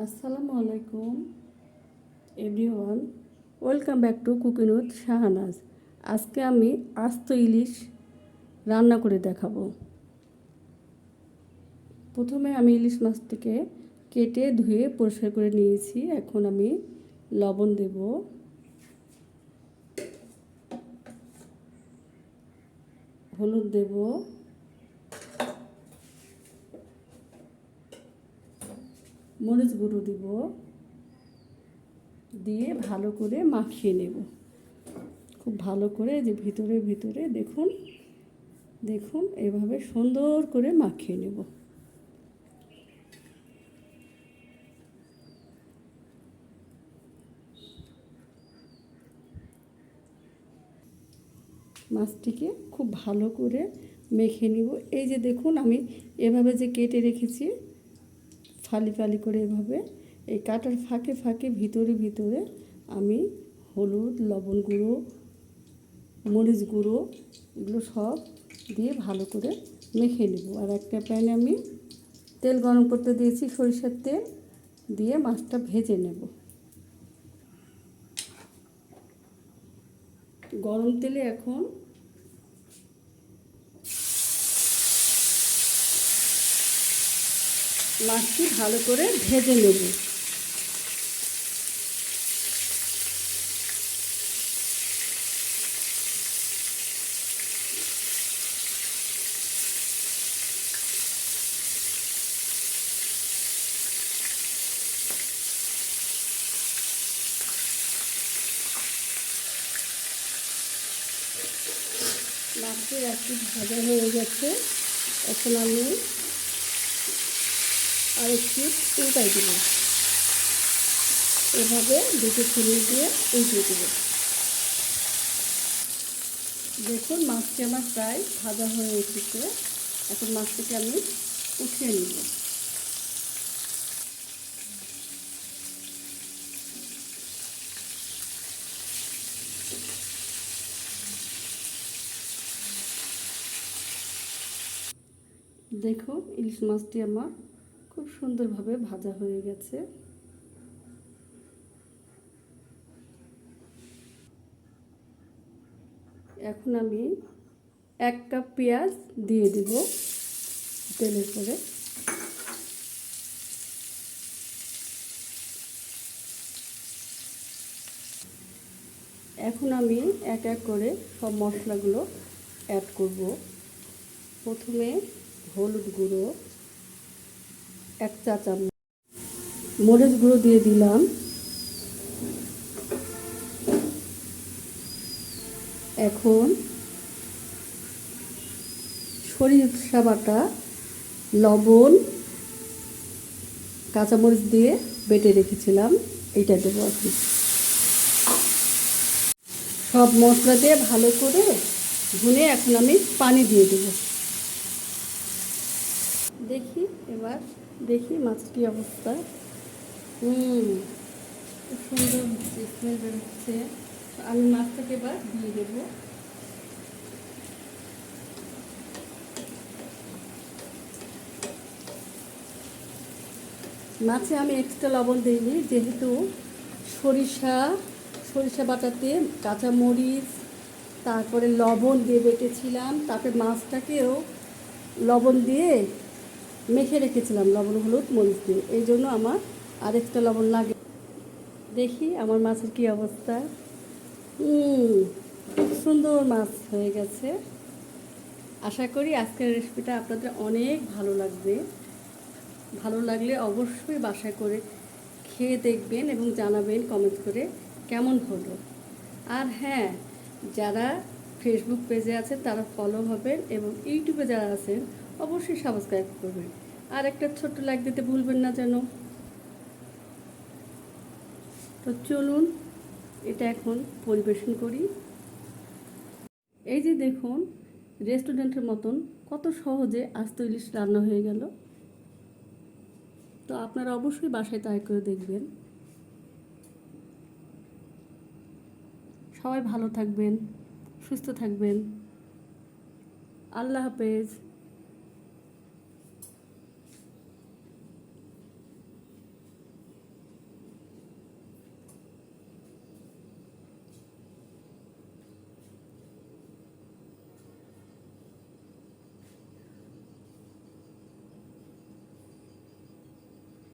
আসসালামু আলাইকুম, everyone. Welcome back to cooking with Shahnaz. আজকে আমি আস্ত ইলিশ রান্না করে দেখাবো। প্রথমে আমি ইলিশ মাছটিকে কেটে ধুয়ে পরিষ্কার করে নিয়েছি। এখন আমি লবণ দেব। হলুদ দেবো। মরিচ গুঁড়ো দিব। দিয়ে ভালো করে মাখিয়ে নেব। খুব ভালো করে যে ভিতরে ভিতরে দেখুন দেখুন, এভাবে সুন্দর করে মাখিয়ে নেব। মাছটিকে খুব ভালো করে মেখে নিব। এই যে দেখুন, আমি এভাবে যে কেটে রেখেছি ফালি ফালি করে এভাবে এই কাটার ফাঁকে ফাঁকে ভিতরে ভিতরে আমি হলুদ, লবণ গুঁড়ো, মরিচ গুঁড়ো এগুলো সব দিয়ে ভালো করে মেখে নেব। আর একটা প্যানে আমি তেল গরম করতে দিয়েছি সরিষার তেল, দিয়ে মাছটা ভেজে নেব। গরম তেলে এখন মাছটি ভালো করে ভেজে নেব। মাছটি একটু ভাজা হয়ে গেছে। এখন আমি আর একটু উল্টাই দেব। এভাবে দুটো ফুলিয়ে দিয়ে উল্টিয়ে দেব। দেখুন, মাছটি আমার প্রায় ভাজা হয়ে এসেছে। এখন মাছটিকে আমি উঠিয়ে নিব। দেখুন, ইলিশ মাছটি আমার খুব সুন্দরভাবে ভাজা হয়ে গেছে। এখন আমি এক কাপ পেঁয়াজ দিয়ে দেব তেলের পরে এখন আমি এক এক করে সব মশলাগুলো অ্যাড করব। প্রথমে হলুদ গুঁড়ো এক চা চামচ। মরিচ গুঁড়ো দিয়ে দিলাম। এখন সরিষা বাটা, লবণ, কাঁচামরিচ দিয়ে বেটে রেখেছিলাম। এইটা দেবো আপনি সব মশলা দিয়ে ভালো করে ভুনে এখন আমি পানি দিয়ে দেবো। দেখি এবার দেখি মাছের কী অবস্থা। হুম সুন্দর স্মেল বেরোচ্ছে। আমি মাছটাকে এবার দিয়ে দেবো। মাছে আমি এক্সট্রা লবণ দিইনি, যেহেতু সরিষা সরিষা বাটাতে কাঁচা মরিচ তারপরে লবণ দিয়ে বেটেছিলাম, তারপরে মাছটাকেও লবণ দিয়ে মেখে রেখেছিলাম লবণ, হলুদ, মরিচ দিয়ে। এই জন্য আমার আর একটা লবণ লাগে। দেখি আমার মাছের কি অবস্থা। সুন্দর মাছ হয়ে গেছে। আশা করি আজকের রেসিপিটা আপনাদের অনেক ভালো লাগবে। ভালো লাগলে অবশ্যই বাসায় করে খেয়ে দেখবেন এবং জানাবেন কমেন্ট করে কেমন হলো। আর হ্যাঁ যারা ফেসবুক পেজে আছে তারা ফলো হবেন এবং ইউটিউবে যারা আছেন অবশ্যই সাবস্ক্রাইব করবেন। আর একটা ছোট্ট লাইক দিতে ভুলবেন না যেন। তো চলুন, এটা এখন পরিবেশন করি। এই যে দেখুন রেস্টুরেন্টের মতন কত সহজে আস্ত ইলিশ রান্না হয়ে গেল। তো আপনারা অবশ্যই বাসায় ট্রাই করে দেখবেন। সবাই ভালো থাকবেন, সুস্থ থাকবেন। আল্লাহ হাফেজ।